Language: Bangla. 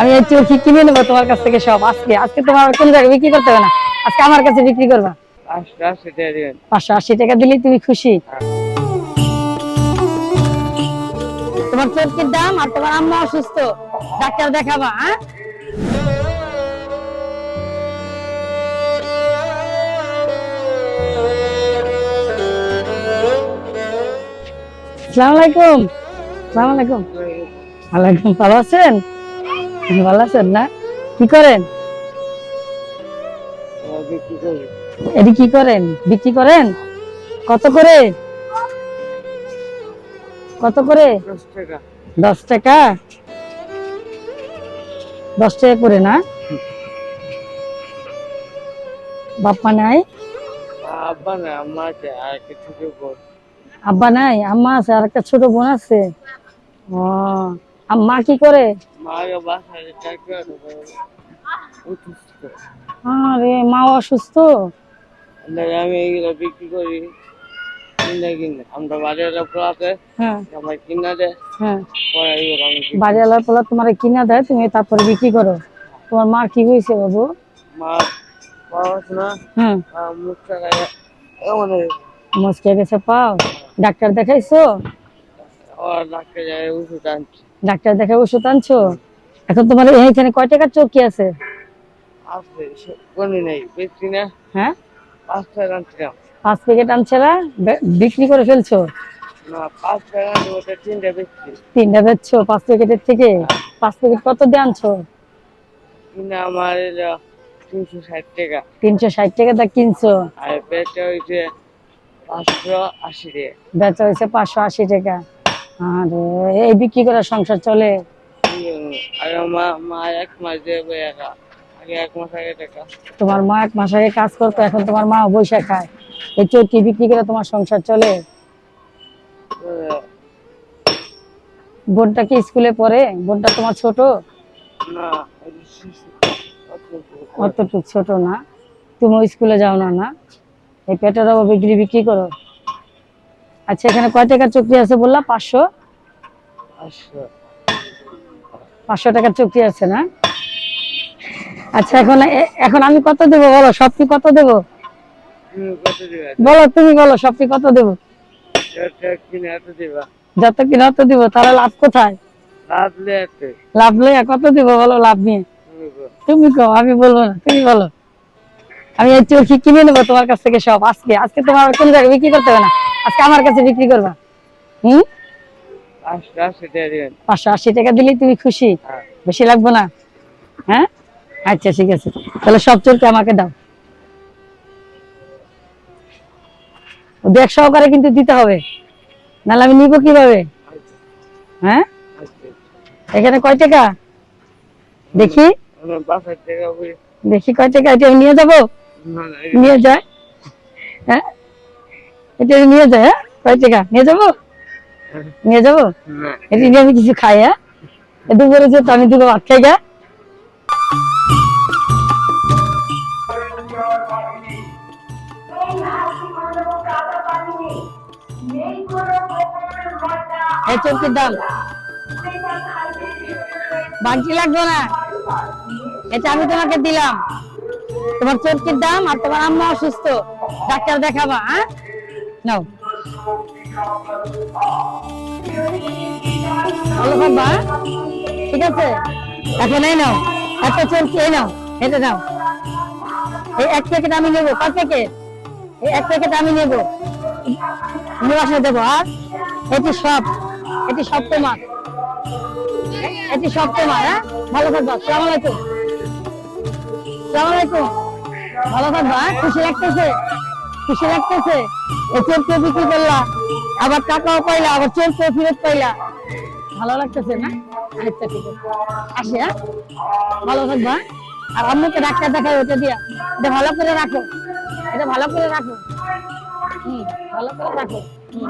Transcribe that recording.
আমি এই চরকি কিনে নেব তোমার কাছ থেকে সব? আজকে আজকে তোমার কোন জায়গায় বিক্রি করতে হবে না? আজকে আমার কাছে বিক্রি করবা? পাঁচশো আশি টাকা দিলে তুমি খুশি। তোমার চরকির দাম আর তোমার আম্মা অসুস্থ? ডাক্তার দেখাবা হ্যাঁ? আসসালামু আলাইকুম। আসসালামু আলাইকুম। ওয়ালাইকুম। ভালো আছেন? ভালো আছেন না? কি করেন? এটি কি করেন? বিক্রি করেন? কত করে? কত করে? দশ টাকা। দশ টাকা করে না? বাপ্পা নাই? আব্বা না আম্মা আছে আর বোন। আব্বা নাই আম্মা আছে আর একটা ছোট বোন আছে। ও। আম্মা কি করে? আরে মা অসুস্থ? আমি এগুলো বিক্রি করি। কিনে কিনে। আমরা বাজারের পোলাতে হ্যাঁ। আমার কিনা দেয়। হ্যাঁ। পোলা তোমার কিনা দেয় তুমি তারপরে বিক্রি করো। তোমার মা কি হয়েছে বাবু? মা পড়াশোনা হ্যাঁ। আর এমন মস্কে গেছে। পাও। ডাক্তার দেখাইছো? ডাক্তার ওষুধ আনছি। ডাক্তার দেখে ওষুধ আনছো? এখন তোমার এইখানে কয় টাকার চৌকি আছে? হ্যাঁ? পাঁচ প্যাকেট আনছেলা বিক্রি করে ফেলছো? পাঁচ টাকা আনছি ওটা তিনটা বেচছো। পাঁচ প্যাকেটের থেকে? পাঁচ প্যাকেট কত দিয়ে আনছো? আমার তিনশো ষাট টাকা। তিনশো ষাট টাকা দা কিনছো? আর হয়েছে পাঁচশো আশি টাকা। বেচা হয়েছে পাঁচশো আশি টাকা। আরে এই বিক্রি করে সংসার চলে? তোমার মা এক মাস আগে কাজ করতো এখন তোমার মা বৈশা খায়। এই বিক্রি করে তোমার সংসার চলে? বোনটা কি স্কুলে পড়ে? বোনটা তোমার ছোট? অতটুক ছোট না। তুমি স্কুলে যাও না না? এই পেটের অভাবে বিক্রি বিক্রি করো। আচ্ছা এখানে কয় টাকার চুক্তি আছে বললা? পাঁচশো? পাঁচশো। টাকার চুক্তি আছে না? আচ্ছা এখন এখন আমি কত দেবো বলো? সবটি কত দেবো? কত দিবা? বলো তুমি বলো সবটি কত দেবো? একটা কিনে এত যত কিনা অত দিব তাহলে লাভ কোথায়? লাভ লইয়া কত দিব বলো লাভ নিয়ে তুমি কও আমি বলব না তুমি বলো। আমি এই চরকি কিনে নেব তোমার কাছ থেকে সব আজকে। আজকে তোমার কোন জায়গায় বিক্রি করতে হবে না? আজকে আমার কাছে বিক্রি করবা। হুম? পাঁচশো আশি টাকা দিবেন। পাঁচশো আশি টাকা দিলেই তুমি খুশি। হ্যাঁ। বেশি লাগবে না। হ্যাঁ? আচ্ছা ঠিক আছে। তাহলে সব চরকি আমাকে দাও। ব্যাগ সহকারে কিন্তু দিতে হবে। নাহলে আমি নিবো কীভাবে? হ্যাঁ? এখানে কয় টাকা? দেখি। দেখি কয় টাকা। এটা নিয়ে যাব? নিয়ে যায়? হ্যাঁ? এটা নিয়ে যায় হ্যাঁ? কয় টাকা? নিয়ে যাব? নিয়ে যাব? এটা নিয়ে আমি কিছু খাই হ্যাঁ? দুপুরে যে আমি দুটো ভাত খাই গা। দাম বাকি লাগবে না। এটা আমি তোমাকে দিলাম। তোমার চরকির দাম আর তোমার আম্মা অসুস্থ। ডাক্তার দেখাবা হ্যাঁ? নাও ভালো হ্যাঁ? ঠিক আছে এখন এই নাও একটা চরকি এই নাও এটা নাও এই এক প্যাকেট আমি নেব পাঁচ প্যাকেট এই এক প্যাকেট আমি নেব নিয়ে দেবো আর এটি সব এটি সব তোমার এটি সব তোমার হ্যাঁ ভালো থাকবা সালাম আলাইকুম সালাম আলাইকুম ভালো থাকবা? খুশি লাগতেছে খুশি লাগতেছে? এই চোরকে বিক্রি করলা, আবার টাকাও পাইলা, আবার চোরকে ফেরত পাইলা। ভালো লাগতেছে না? আচ্ছা ঠিক আসি হ্যাঁ? ভালো থাকবা হ্যাঁ? আর আম্মুকে ডাক্তার দেখাই ওটা দিয়া। এটা ভালো করে রাখো। এটা ভালো করে রাখো। হুম, ভালো করে রাখো। হুম।